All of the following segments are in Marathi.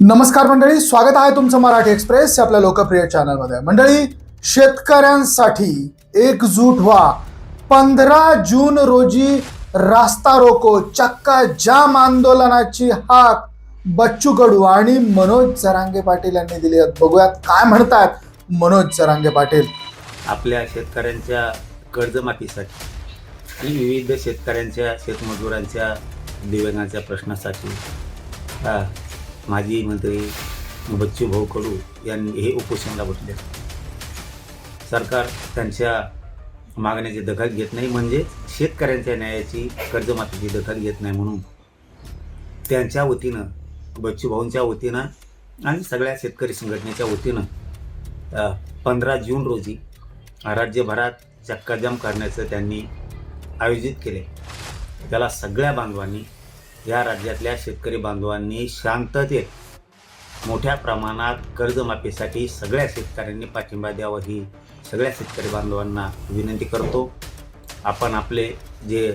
नमस्कार मंडळी स्वागत आहे तुमचं मराठी एक्सप्रेस आपल्या लोकप्रिय चॅनलमध्ये. मंडळी शेतकऱ्यांसाठी एकजूट व्हा. पंधरा जून रोजी रास्ता रोको चक्का जाम आंदोलनाची हाक बच्चू कडू आणि मनोज जरांगे पाटील यांनी दिली आहेत बघूयात काय म्हणतात मनोज जरांगे पाटील. आपल्या शेतकऱ्यांच्या कर्जमाफीसाठी आणि विविध शेतकऱ्यांच्या शेतमजुरांच्या दिव्यांगांच्या प्रश्नासाठी हा, माजी मंत्री बच्चू भाऊ कडू यांनी हे उपोषणाला बसले. सरकार त्यांच्या मागण्याची दखल घेत नाही म्हणजे शेतकऱ्यांच्या न्यायाची कर्जमाफीची दखल घेत नाही म्हणून. त्यांच्या वतीनं बच्चू भाऊंच्या वतीनं आणि सगळ्या शेतकरी संघटनेच्या वतीनं पंधरा जून रोजी राज्यभरात चक्काजाम करण्याचं त्यांनी आयोजित केले. त्याला सगळ्या बांधवांनी या राज्यातल्या शेतकरी बांधवांनी शांततेत मोठ्या प्रमाणात कर्जमाफीसाठी सगळ्या शेतकऱ्यांनी पाठिंबा द्यावा ही सगळ्या शेतकरी बांधवांना विनंती करतो. आपण आपले जे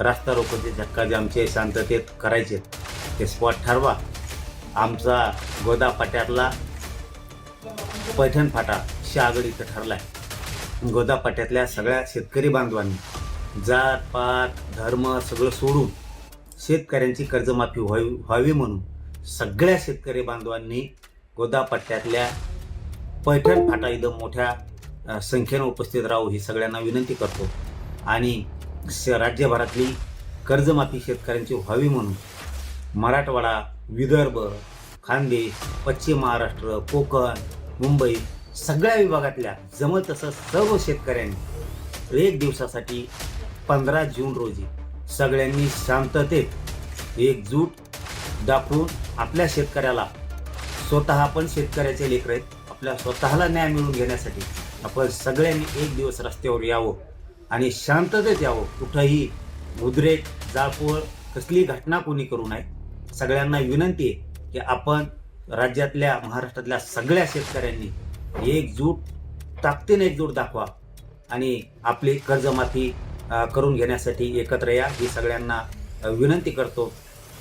रास्ता रोकोचे आमचे शांततेत करायचे ते स्पॉट ठरवा. आमचा गोदा पाट्यातला पैठण फाटा शहागड इथं ठरला आहे गोदा पाट्यातल्या सगळ्या शेतकरी बांधवांनी जात पात धर्म सगळं सोडून शेतकऱ्यांची कर्जमाफी व्हावी व्हावी म्हणून सगळ्या शेतकरी बांधवांनी गोदापट्ट्यातल्या पैठण फाटा इथं मोठ्या संख्येनं उपस्थित राहू ही सगळ्यांना विनंती करतो. आणि श राज्यभरातली कर्जमाफी शेतकऱ्यांची व्हावी म्हणून मराठवाडा विदर्भ खानदेश पश्चिम महाराष्ट्र कोकण मुंबई सगळ्या विभागातल्या जमल तसं सर्व शेतकऱ्यांनी एक दिवसासाठी पंधरा जून रोजी सगळ्यांनी शांततेत एकजूट दाखवून आपल्या शेतकऱ्याला स्वतः आपण शेतकऱ्याचे लेकर आहेत. आपल्या स्वतःला न्याय मिळवून घेण्यासाठी आपण सगळ्यांनी एक दिवस रस्त्यावर यावं आणि शांततेत यावं. कुठंही उद्रेक जाळपोळ कसली घटना कोणी करू नये. सगळ्यांना विनंती आहे की आपण राज्यातल्या महाराष्ट्रातल्या सगळ्या शेतकऱ्यांनी एकजूट ताकदीने एकजूट दाखवा आणि आपली कर्जमाफी करून घेण्यासाठी एकत्र या. ही सगळ्यांना विनंती करतो.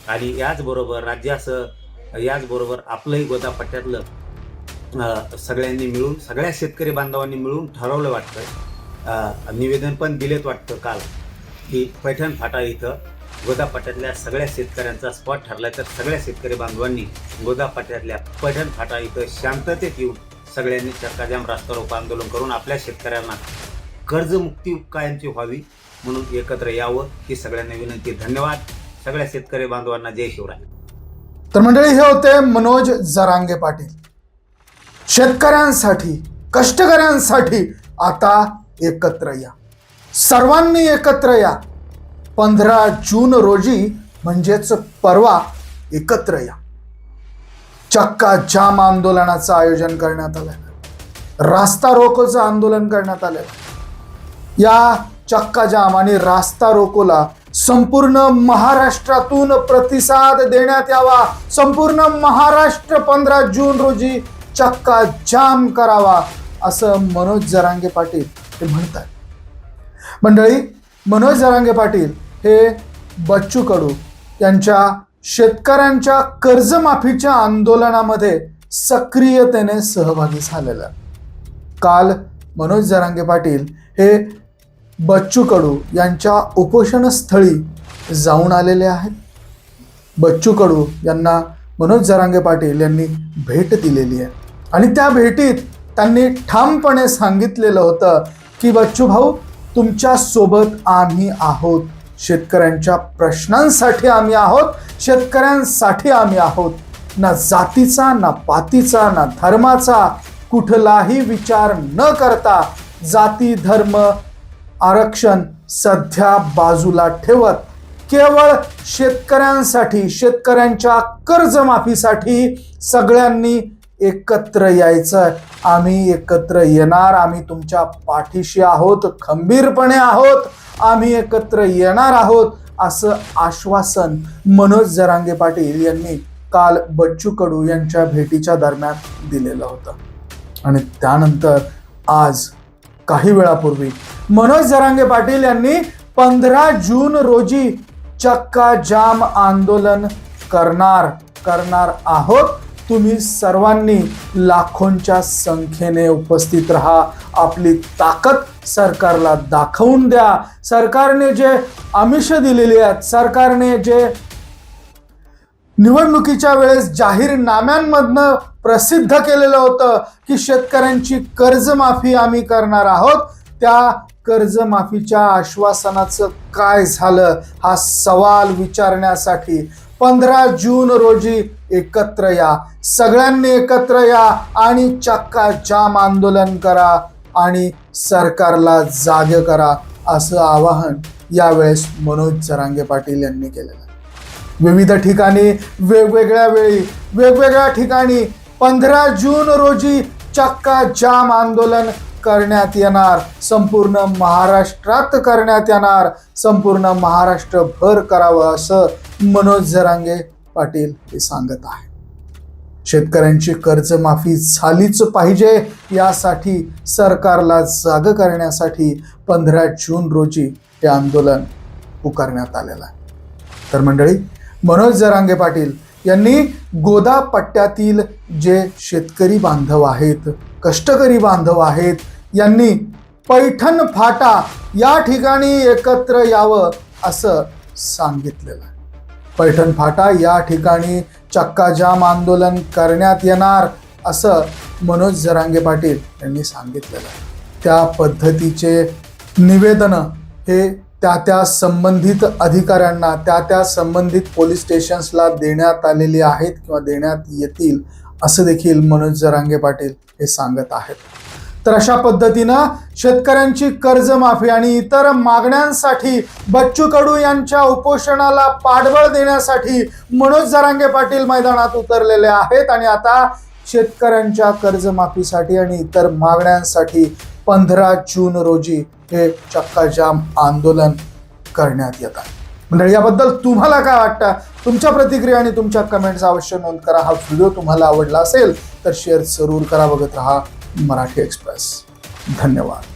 आणि याचबरोबर राज्यासह याचबरोबर आपलंही गोदापट्ट्यातलं सगळ्यांनी मिळून सगळ्या शेतकरी बांधवांनी मिळून ठरवलं वाटतं निवेदन पण दिलेत वाटतं काल की पैठण फाटा इथं गोदापट्ट्यातल्या सगळ्या शेतकऱ्यांचा स्पॉट ठरलाय. तर सगळ्या शेतकरी बांधवांनी गोदापट्ट्यातल्या पैठण फाटा इथं शांततेत येऊन सगळ्यांनी चक्काजाम रास्ता रोको आंदोलन करून आपल्या शेतकऱ्यांना कर्जमुक्ती कायमची व्हावी म्हणून एकत्र यावं ही सगळ्यांना विनंती. धन्यवाद. सगळ्या शेतकरी बांधवांना जय शिवराय. तर मंडळी हे होते मनोज जरांगे पाटील. शेतकऱ्यांसाठी कष्टकऱ्यांसाठी आता एकत्र या. सर्वांनी एकत्र या. पंधरा जून रोजी म्हणजेच परवा एकत्र या. चक्का जाम आंदोलनाचं आयोजन करण्यात आलं रास्ता रोकोचं आंदोलन करण्यात आलंय. या चक्काजाम आणि रास्ता रोकोला संपूर्ण महाराष्ट्रातून प्रतिसाद देण्यात यावा. संपूर्ण महाराष्ट्र पंधरा जून रोजी चक्का जाम करावा असं मनोज जरांगे पाटील ते म्हणतात. मंडळी मनोज जरांगे पाटील हे बच्चू कडू यांच्या शेतकऱ्यांच्या कर्जमाफीच्या आंदोलनामध्ये सक्रियतेने सहभागी झालेला. काल मनोज जरांगे पाटील हे बच्चू कडू यांच्या उपोषणस्थळी जाऊन आलेले आहेत. बच्चू कडू यांना मनोज जरांगे पाटील यांनी भेट दिलेली आहे. आणि त्या भेटीत त्यांनी ठामपणे सांगितलेलं होतं की बच्चू भाऊ तुमच्यासोबत आम्ही आहोत. शेतकऱ्यांच्या प्रश्नांसाठी आम्ही आहोत. शेतकऱ्यांसाठी आम्ही आहोत. ना जातीचा ना पातीचा ना धर्माचा कुठलाही विचार न करता जाती धर्म आरक्षण सध्या बाजूला ठेवत. केवळ शेतकऱ्यांसाठी शेतकऱ्यांच्या कर्जमाफीसाठी सगळ्यांनी एकत्र यायचं आम्ही एकत्र येणार आम्ही तुमच्या पाठीशी आहोत खंबीरपणे आहोत आम्ही एकत्र येणार आहोत असं आश्वासन मनोज जरांगे पाटील यांनी काल बच्चू कडू यांच्या भेटीच्या दरम्यान दिलेलं होतं. आणि त्यानंतर आज काही वेळापूर्वी. मनोज जरांगे पाटील यांनी पंधरा जून रोजी चक्का जाम आंदोलन करणार करणार आहोत. तुम्ही सर्वांनी लाखोंच्या संख्येने उपस्थित राहा. आपली ताकद सरकारला दाखवून द्या. सरकारने जे आमिष दिलेली आहेत सरकारने जे निवडणुकीच्या वेळेस जाहीरनाम्यांमधनं प्रसिद्ध केलेलं होतं की शेतकऱ्यांची कर्जमाफी आम्ही करणार आहोत. त्या कर्जमाफीच्या आश्वासनाचं काय झालं हा सवाल विचारण्यासाठी पंधरा जून रोजी एकत्र या. सगळ्यांनी एकत्र या आणि चक्का जाम आंदोलन करा आणि सरकारला जागे करा असं आवाहन यावेळेस मनोज जरांगे पाटील यांनी केलेलं विविध ठिकाणी वेगवेगळ्या वेळी वेगवेगळ्या ठिकाणी पंधरा जून रोजी चक्का जाम आंदोलन करण्यात येणार. संपूर्ण महाराष्ट्रात करण्यात येणार. संपूर्ण महाराष्ट्र भर करावं असं मनोज जरांगे पाटील हे सांगत आहे शेतकऱ्यांची कर्जमाफी झालीच पाहिजे यासाठी सरकारला जाग करण्यासाठी पंधरा जून रोजी हे आंदोलन पुकारण्यात आलेलं आहे. तर मंडळी मनोज जरांगे पाटील यांनी गोदा पट्ट्यातील जे शेतकरी बांधव आहेत कष्टकरी बांधव आहेत यांनी पैठण फाटा या ठिकाणी एकत्र यावं असं सांगितलेलं आहे. पैठण फाटा या ठिकाणी चक्काजाम आंदोलन करण्यात येणार असं मनोज जरांगे पाटील यांनी सांगितलेलं आहे. त्या पद्धतीचे निवेदनं हे त्या त्या संबंधित अधिकाऱ्यांना त्या त्या संबंधित पोलीस स्टेशन्सला देण्यात आलेली आहेत किंवा देण्यात येतील असं देखील मनोज जरांगे पाटील हे सांगत आहेत. तर अशा पद्धतीनं शेतकऱ्यांची कर्जमाफी आणि इतर मागण्यांसाठी बच्चू कडू यांच्या उपोषणाला पाठबळ देण्यासाठी मनोज जरांगे पाटील मैदानात उतरलेले आहेत. आणि आता शेतकऱ्यांच्या कर्जमाफीसाठी आणि इतर मागण्यांसाठी पंधरा जून रोजी हे चक्काजाम आंदोलन करण्यात येत आहे. मंडळी याबद्दल तुम्हाला काय वाटतं? तुमच्या प्रतिक्रिया आणि तुमच्या कमेंट्स अवश्य नोंद करा. हा व्हिडिओ तुम्हाला आवडला असेल तर शेअर जरूर करा. बघत राहा मराठी एक्सप्रेस धन्यवाद.